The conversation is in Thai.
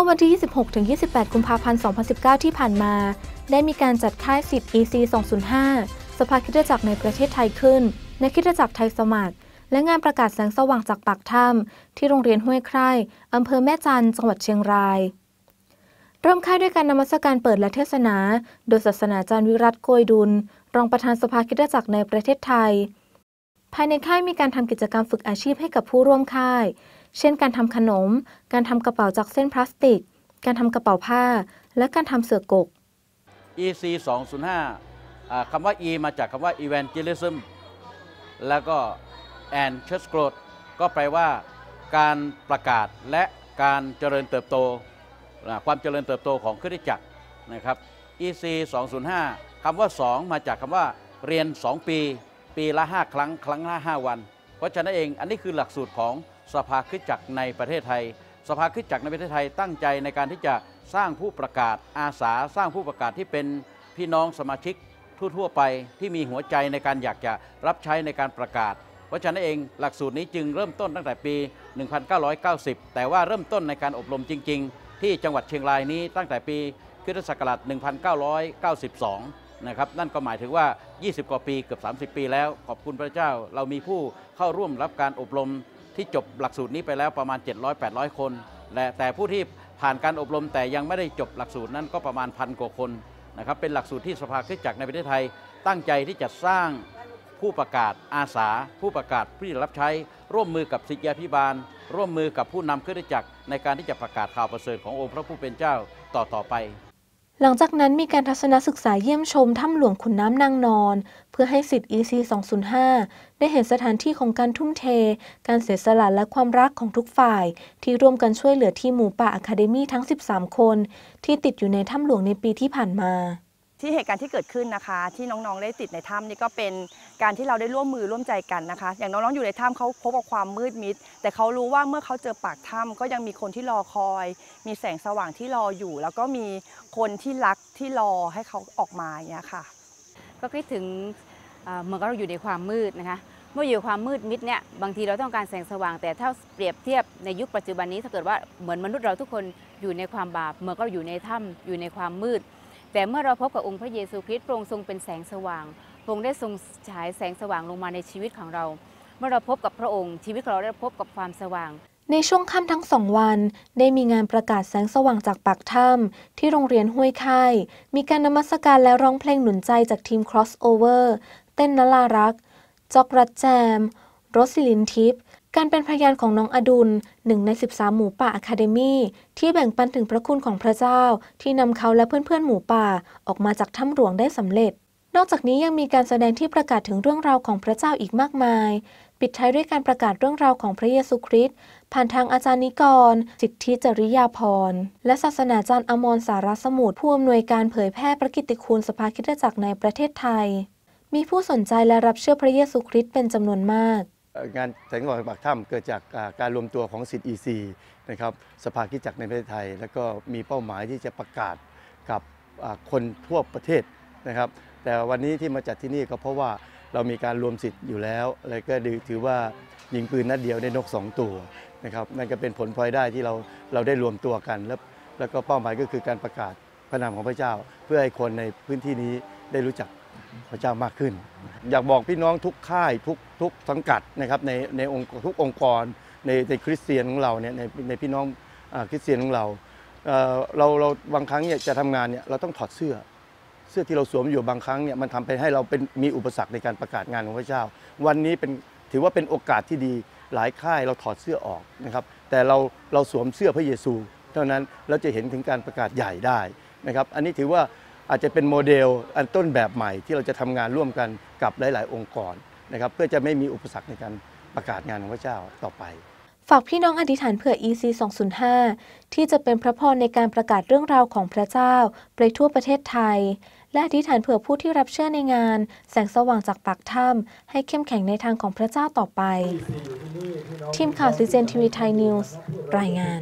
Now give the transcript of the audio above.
มื่อวันที่ 26-28 กุมภาพันธ์ 2019 ที่ผ่านมา ได้มีการจัดค่ายสิทธิ์ EC 205 สภาคิดจักรในประเทศไทยขึ้น ในคิดจักรไทยสมัคร และงานประกาศแสงสว่างจากปากถ้ำที่โรงเรียนห้วยไคร่อำเภอแม่จันจังหวัดเชียงราย เริ่มค่ายด้วยการนมัสการเปิดและเทศนา โดยศาสนาจารย์วิรัตโกยดุล รองประธานสภาคิดจักรในประเทศไทย ภายในค่ายมีการทำกิจกรรมฝึกอาชีพให้กับผู้ร่วมค่าย เช่นการทำขนม การทำกระเป๋าจากเส้นพลาสติก การทำกระเป๋าผ้า และการทำเสือกก EC 205อ่าคำว่า E มาจากคำว่า Evangelism แล้วก็ and Church Growth ก็แปลว่าการประกาศและการเจริญเติบโต ความเจริญเติบโตของคริสตจักรนะครับ EC 205คำว่า 2 มาจากคำว่า เรียน 2 ปี ปีละ 5 ครั้ง ครั้งละ 5 วัน เพราะฉะนั้นเองอันนี้คือหลักสูตรของ สภาคริสตจักรในประเทศไทย สภาคริสตจักรในประเทศไทยตั้งใจในการที่จะสร้างผู้ประกาศอาสาสร้างผู้ประกาศที่เป็นพี่น้องสมาชิกทั่วๆไปที่มีหัวใจในการอยากจะรับใช้ในการประกาศเพราะฉะนั้นเองหลักสูตรนี้จึงเริ่มต้นตั้งแต่ปี 1990 แต่ว่าเริ่มต้นในการอบรมจริง ๆ ที่จังหวัดเชียงรายนี้ตั้งแต่ปีคริสตศักราช 1992 นะครับ นั่นก็หมายถึงว่า 20 กว่าปีเกือบ 30 ปีแล้ว ขอบคุณพระเจ้า เรามีผู้เข้าร่วมรับการอบรม ที่จบหลักสูตรนี้ไปแล้วประมาณ 700-800 คน และแต่ผู้ที่ผ่านการอบรมแต่ยังไม่ได้จบหลักสูตรนั้นก็ประมาณพันกว่าคนนะครับเป็นหลักสูตรที่สภาคริสตจักรในประเทศไทย ตั้งใจที่จะสร้างผู้ประกาศอาสา ผู้ประกาศผู้รับใช้ ร่วมมือกับศิษยาภิบาล ร่วมมือกับผู้นำคริสตจักรในการที่จะประกาศข่าวประเสริฐขององค์พระผู้เป็นเจ้าต่อต่อไป หลังจากนั้นมีการทัศนศึกษาเยี่ยมชมถ้ำหลวงขุนน้ำนางนอน เพื่อให้สิทธิ์ EC 205 ได้เห็นสถานที่ของการทุ่มเท การเสียสละและความรักของทุกฝ่าย ที่ร่วมกันช่วยเหลือทีมหมูป่าอะคาเดมี่ทั้ง 13 คน ที่ติดอยู่ในถ้ำหลวงในปีที่ผ่านมา ที่เหตุการณ์ที่เกิดขึ้นนะคะ ที่น้องๆได้ติดในถ้ำนี่ก็เป็นการที่เราได้ร่วมมือร่วมใจกันนะคะ อย่างน้องๆอยู่ในถ้ำเขาพบกับความมืดมิด แต่เขารู้ว่าเมื่อเขาเจอปากถ้ำก็ยังมีคนที่รอคอย มีแสงสว่างที่รออยู่ แล้วก็มีคนที่รักที่รอให้เขาออกมาอย่างเงี้ยค่ะ ก็คิดถึงเอ่อเหมือนกับเราอยู่ในความมืดนะคะเมื่ออยู่ความมืดมิดเนี่ยบางทีเราต้องการแสงสว่าง แต่ถ้าเปรียบเทียบในยุคปัจจุบันนี้ถ้าเกิดว่าเหมือนมนุษย์เราทุกคนอยู่ในความบาปเหมือนก็อยู่ในถ้ำอยู่ในความมืด แต่เมื่อเราพบกับองค์พระเยซูคริสต์พระองค์ทรงเป็นแสงสว่างพระองค์ได้ทรงฉายแสงสว่างลงมาในชีวิตของเรา เมื่อเราพบกับพระองค์ชีวิตของเราได้พบกับความสว่าง ในช่วงค่ำทั้งสองวัน ได้มีงานประกาศแสงสว่างจากปากถ้ำที่โรงเรียนห้วยไข่มีการนมัสการและร้องเพลงหนุนใจจากทีม Crossover เต้นนลารัก จอกรัดแจม โรสิลินทิพย์ การเป็นพยานของน้องอดุลหนึ่งใน 13 หมูป่าอะคาเดมี่ที่แบ่งปันถึงพระคุณของพระเจ้า ที่นำเขาและเพื่อนๆ หมูป่าออกมาจากถ้ำหลวงได้สำเร็จ นอกจากนี้ยังมีการแสดงที่ประกาศถึงเรื่องราวของพระเจ้าอีกมากมาย ปิดท้ายด้วยการประกาศเรื่องราวของพระเยซูคริสต์ผ่านทางอาจารย์นิกร สิทธิจริยาพร และศาสนาจารย์อมรสารสมุทรผู้อำนวยการเผยแพร่พระกิตติคุณสภาคริสตจักรในประเทศไทย มีผู้สนใจและรับเชื่อพระเยซูคริสต์เป็นจำนวนมาก งานแสงสว่างปากถ้ำเกิดจากการรวมตัวของสิทธิ์ EC นะครับสภาคิจักรในประเทศไทย แล้วก็มีเป้าหมายที่จะประกาศกับคนทั่วประเทศนะครับ แต่วันนี้ที่มาจัดที่นี่ก็เพราะว่าเรามีการรวมสิทธิ์อยู่แล้วแล้วก็ถือว่ายิงปืนนัดเดียวได้นกสองตัวนะครับนั่นก็เป็นผลพลอยได้ที่เราเราได้รวมตัวกัน แล้วแล้วก็เป้าหมายก็คือการประกาศพระนามของพระเจ้า เพื่อให้คนในพื้นที่นี้ได้รู้จักพระเจ้ามากขึ้น อยากบอกพี่น้องทุกค่ายทุกทุกสังกัดนะครับในในองค์ทุกองค์กรในในคริสเตียนของเราเนี่ยในในพี่น้องอคริสเตียนของเราเเราเราบางครั้งเนี่ยจะทำงานเนี่ยเราต้องถอดเสื้อ เสื้อที่เราสวมอยู่บางครั้งเนี่ยมันทำไปให้เราเป็นมีอุปสรรคในการประกาศงานของพระเจ้า วันนี้เป็นถือว่าเป็นโอกาสที่ดีหลายค่ายเราถอดเสื้อออกนะครับ แต่เราเราสวมเสื้อพระเยซู เท่านั้นเราจะเห็นถึงการประกาศใหญ่ได้นะครับ อันนี้ถือว่า อาจจะเป็นโมเดลอันต้นแบบใหม่ที่เราจะทำงานร่วมกันกับหลาย ๆ องค์กรนะครับเพื่อจะไม่มีอุปสรรคในการประกาศงานของพระเจ้าต่อไป ฝากพี่น้องอธิษฐานเผื่อ EC 205 ที่จะเป็นพระพรในการประกาศเรื่องราวของพระเจ้า ไปทั่วประเทศไทย และอธิษฐานเผื่อผู้ที่รับเชื่อในงาน แสงสว่างจากปากถ้ำให้เข้มแข็งในทางของพระเจ้าต่อไป ทีมข่าวซีเจนทีวีไทยนิวส์รายงาน